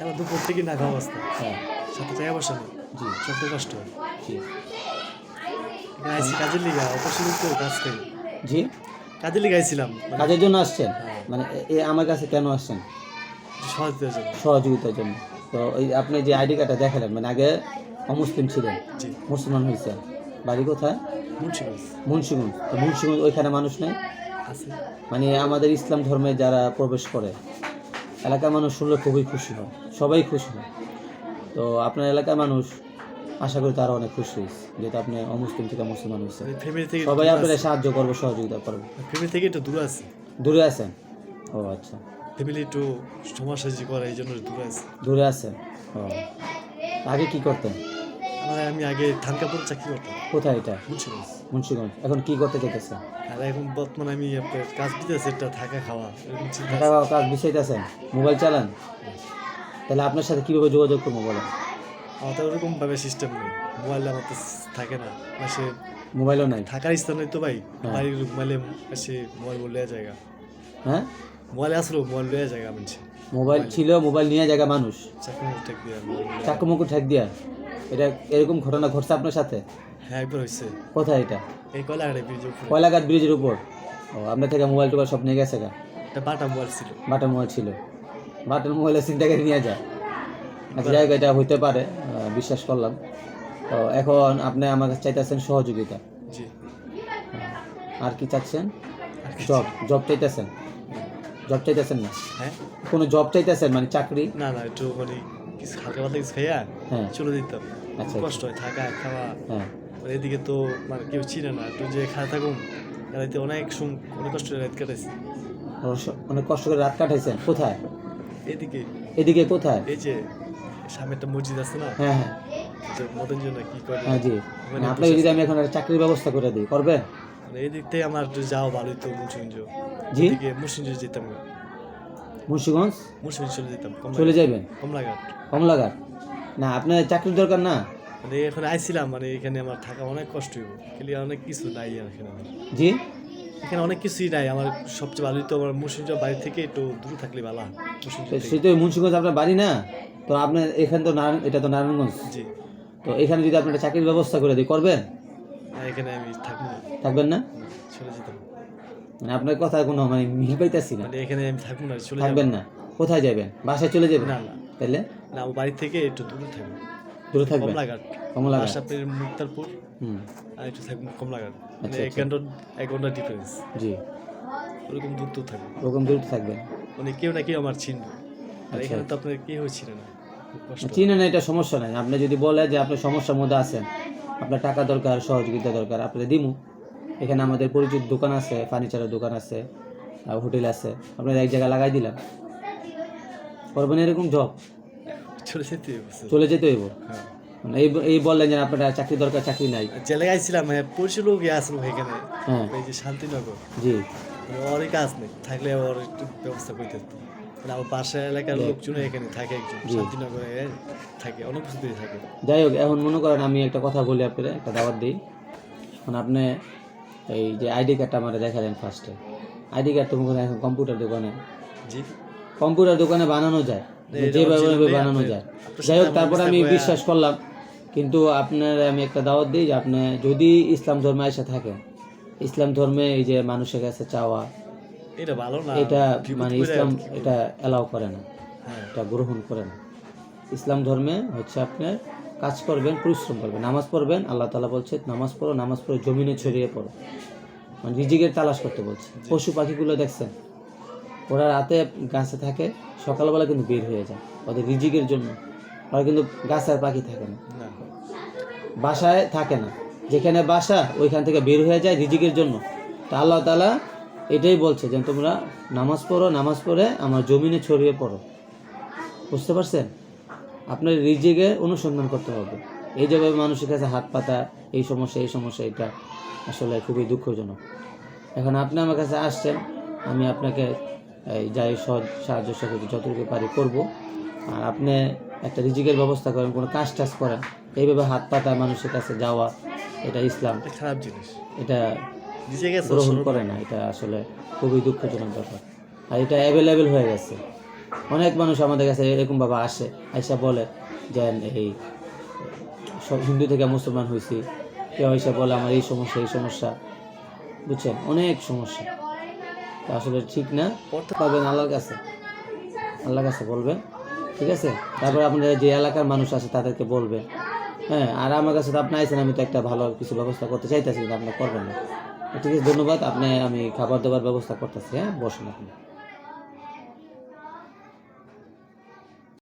কারণ দুপুর থেকে না খাওয়া অবস্থা। হ্যাঁ। সাথে টাকা পয়সা নেই। জি। চলতে কষ্ট হয় জি আইসি কাজের লিগা কাজ করি জি? কাজের লিগে আইছিলাম। মানে কাজের জন্য আসছেন? মানে এ- আমার কাছে কেন আসছেন? দেওয়ার জন্য। সহযোগিতার জন্য। তো এই আপনি যে আইডি কার্ডটা দেখালেন মানে আগে অমুসলিম ছিলেন। মুসলমান হয়েছেন। বাড়ি কোথায়? মুন্সিগঞ্জ। মুন্সিগঞ্জ। তো মুন্সিগঞ্জ ওইখানে মানুষ নেই? মানে আমাদের ইসলাম ধর্মে যারা প্রবেশ করে এলাকার মানুষ শুনলে খুবই খুশি হয়। সবাই খুশি। তো আপনার এলাকার মানুষ আশা করি তারা অনেক খুশি হয়েছে যেহেতু আপনি অমুসলিম থেকে মুসলমান হয়েছে থেকে সবাই আপনারা সাহায্য করব সহযোগিতা করব। ফ্যামিলি থেকে একটু দূরে আছে। দূরে আছেন? ও আচ্ছা। ফ্যামিলি একটু যে করে এই জন্য দূরে আছে। দূরে আছেন? ও। আগে কি করতেন? আমি আগে ধান কাপড় চাকরি করতাম। কোথায় এটা? মুন্সিগঞ্জ। মুন্সিগঞ্জ। এখন কি করতে যেতেছেন আর এখন বর্তমানে আমি আপনার কাজ দিতেছি একটা থাকা খাওয়া। টাকা আছে। কাজ বিষয়তেছেন মোবাইল চালান? তাহলে আপনার সাথে কীভাবে যোগাযোগ করব বলেন? আমার তো ওরকম ভাবে সিস্টেম নেই। মোবাইল আমার তো থাকে না। সে মোবাইলও নাই? থাকার স্থান নেই তো ভাই। হ্যাঁ। বাড়ির মোবাইলে সে মোবাইল বলে জায়গা। হ্যাঁ? মোবাইল আসলো মোবাইল লয়ে জায়গা মানছে। মোবাইল ছিল মোবাইল নিয়ে জায়গা মানুষ। চাকুমুকু ঠেক দিয়া এটা এরকম ঘটনা ঘটছে আপনার সাথে? হ্যাঁ একবার হয়েছে কোথায় এটা? এই কয়লাঘাটে ব্রিজ উপরে। কয়লাঘাট ব্রিজের উপর? ও আপনার থেকে মোবাইল টোবাইল সব নিয়ে গেছে গা? একটা বাটা মোবাইল ছিল। বাটার মোবাইল ছিল। বাটার মোবাইলে চিন্তা করে নিয়ে যায় আচ্ছা যাই হোক, এটা হইতে পারে বিশ্বাস করলাম। তো এখন আপনি আমার কাছে চাইতেছেন সহযোগিতা। জি। আর কি চাচ্ছেন? জব জব চাইতেছেন? জব চাইতেছেন না? হ্যাঁ। কোনো জব চাইতেছেন? মানে চাকরি? না না একটু মানে কিছু হালকা পাতলা কিছু খাইয়া হ্যাঁ। চলে দিতাম আচ্ছা, কষ্ট হয় থাকা খাওয়া। হ্যাঁ। এদিকে তো মানে কেউ চিনে না। একটু যে খায় থাকুম রাতে অনেক সুম অনেক কষ্ট রাত কাটাইছি। অনেক কষ্ট করে রাত কাটাইছেন? কোথায়? এদিকে। এদিকে কোথায়? এই যে সামনে একটা মসজিদ আছে না? হ্যাঁ হ্যাঁ। মদন জন্য কি করে? হ্যাঁ জি। মানে আপনাকে যদি আমি এখন একটা চাকরির ব্যবস্থা করে দিই করবেন মানে এদিক থেকে আমার যাওয়া ভালোই তো মুন্সিগঞ্জ জি? এদিকে মুন্সিগঞ্জ যেতাম। মুন্সিগঞ্জ? মুন্সিগঞ্জ চলে যেতাম চলে যাবেন কমলাঘাট। কমলাঘাট? না আপনার চাকরির দরকার না? মানে এখানে আইছিলাম মানে এখানে আমার থাকা অনেক কষ্ট হইব। অনেক কিছু নাই এখানে জি? এখানে অনেক কিছুই নাই। আমার সবচেয়ে ভালোই তো আমার মুন্সিগঞ্জ বাড়ি থেকে একটু দূরে থাকলে ভালো সে তো মুন্সিগঞ্জ আপনার বাড়ি না? তো আপনার এখানে তো নারায়ণ এটা তো নারায়ণগঞ্জ। জি। তো এখানে যদি আপনার চাকরির ব্যবস্থা করে দিই করবেন? এখানে আমি থাকব থাকবেন না? চলে যেতাম। মানে আপনার কথা কোনো মানে মিল পাইতেছি না। মানে এখানে আমি থাকব না চলে থাকবেন না। কোথায় যাবেন? বাসায় চলে যাবেন? না না। তাহলে না বাড়ি থেকে একটু দূরে থাকব। দূরে থাকবেন কমলাঘাট। কমলাঘাট। আশাপের মুক্তারপুর। হুম। আর একটু থাকব কমলাঘাট। মানে আচ্ছা, এক ঘণ্টা এক ঘণ্টা ডিফারেন্স জি। ওরকম দূর তো থাকব। ওরকম দূরে থাকবেন মানে কেউ না কেউ আমার চিনবে আর আচ্ছা। এখানে তো আপনার কেউ ছিল না। চিনে না এটা সমস্যা নাই। আপনি যদি বলে যে আপনি সমস্যার মধ্যে আছেন আপনার টাকা দরকার সহযোগিতা দরকার আপনি দিমু। এখানে আমাদের পরিচিত দোকান আছে ফার্নিচারের দোকান আছে আর হোটেল আছে। আপনার এক জায়গায় লাগাই দিলাম। করবেন এরকম জব চলে যেতে হয়েছে চলে যেতে হইব? হ্যাঁ। মানে এই এই বললেন যে আপনার চাকরি দরকার চাকরি নাই। যে গেছিলাম হ্যাঁ পরিচয় লোক আসলো এখানে। হ্যাঁ। এই যে শান্তিনগর। জি। মানে ওরই কাজ নেই থাকলে ওর একটু ব্যবস্থা করতে মানে আমার পাশের এলাকার লোকজন এখানে থাকে একজন শান্তিনগরে থাকে অনেক কিছু থাকে। যাই হোক এখন মনে করেন আমি একটা কথা বলি আপনার একটা দাওয়াত দিই। এখন আপনি এই যে আইডি কার্ডটা আমার দেখালেন ফার্স্টে আইডি কার্ড তো মনে এখন কম্পিউটার দোকানে। জি। কম্পিউটার দোকানে বানানো যায়। যেভাবে বানানো যায়। যাই হোক তারপর আমি বিশ্বাস করলাম। কিন্তু আপনার আমি একটা দাওয়াত দিই যে আপনি যদি ইসলাম ধর্মে এসে থাকেন ইসলাম ধর্মে এই যে মানুষের কাছে চাওয়া এটা ভালো না। এটা মানে ইসলাম। এটা অ্যালাউ করে না। হ্যাঁ। এটা গ্রহণ করে না। ইসলাম ধর্মে হচ্ছে আপনার কাজ করবেন পরিশ্রম করবেন। নামাজ পড়বেন আল্লাহ তালা বলছে নামাজ পড়ো নামাজ পড়ে জমিনে ছড়িয়ে পড়ো। মানে রিজিকের তালাশ করতে বলছে। পশু পাখিগুলো দেখছেন? ওরা রাতে গাছে থাকে সকালবেলা কিন্তু বের হয়ে যায় ওদের রিজিকের জন্য। ওরা কিন্তু গাছের পাখি থাকে না। বাসায় থাকে না। যেখানে বাসা ওইখান থেকে বের হয়ে যায় রিজিকের জন্য। তা আল্লাহ তালা এটাই বলছে যে তোমরা নামাজ পড়ো নামাজ পড়ে আমার জমিনে ছড়িয়ে পড়ো। বুঝতে পারছেন? আপনার রিজিকের অনুসন্ধান করতে হবে। এই যেভাবে মানুষের কাছে হাত পাতা এই সমস্যা এই সমস্যা এটা আসলে খুবই দুঃখজনক। এখন আপনি আমার কাছে আসছেন আমি আপনাকে যাই সহজ সাহায্য সহযোগী যতটুকু পারি করব। আর আপনি একটা রিজিকের ব্যবস্থা করেন কোনো কাজ টাজ করেন এইভাবে হাত পাতা মানুষের কাছে যাওয়া এটা ইসলাম। খারাপ জিনিস। এটা গ্রহণ করে না এটা আসলে খুবই দুঃখজনক ব্যাপার। আর এটা অ্যাভেলেবেল হয়ে গেছে। অনেক মানুষ আমাদের কাছে এরকমভাবে আসে আইসা বলে যে এই সব হিন্দু থেকে মুসলমান হয়েছি। কেউ এসে বলে আমার এই সমস্যা এই সমস্যা। বুঝছেন? অনেক সমস্যা। আসলে ঠিক না। পাবেন আল্লাহর কাছে। আল্লাহর কাছে বলবেন। ঠিক আছে? তারপরে আপনার যে এলাকার মানুষ আছে, তাদেরকে বলবে হ্যাঁ আর আমার কাছে তো আপনি আইসেন আমি তো একটা ভালো কিছু ব্যবস্থা করতে চাইতেছি, কিন্তু আপনি করবেন না। ঠিক আছে, ধন্যবাদ। আপনি, আমি খাবার দাবার ব্যবস্থা করতেছি হ্যাঁ? বসুন আপনি।